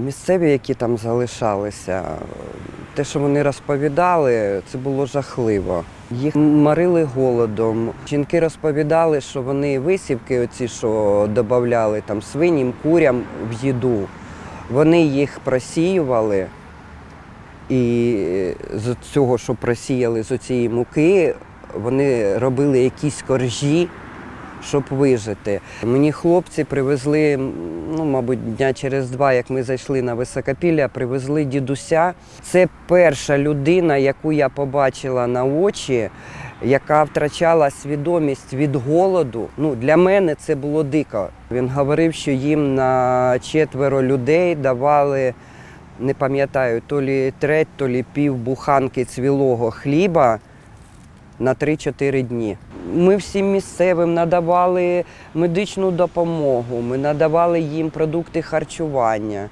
Місцеві, які там залишалися, те, що вони розповідали, це було жахливо. Їх морили голодом. Жінки розповідали, що вони висівки, оці, що додавали там свиням, курям в їду, вони їх просіювали. І з цього, що просіяли з цієї муки, вони робили якісь коржі, щоб вижити. Мені хлопці привезли, ну, мабуть, дня через два, як ми зайшли на високопілля, привезли дідуся. Це перша людина, яку я побачила на очі, яка втрачала свідомість від голоду. Ну, для мене це було дико. Він говорив, що їм на четверо людей давали не пам'ятаю, то лі треть, то лі пів буханки цвілого хліба на 3-4 дні. Ми всім місцевим надавали медичну допомогу, ми надавали їм продукти харчування.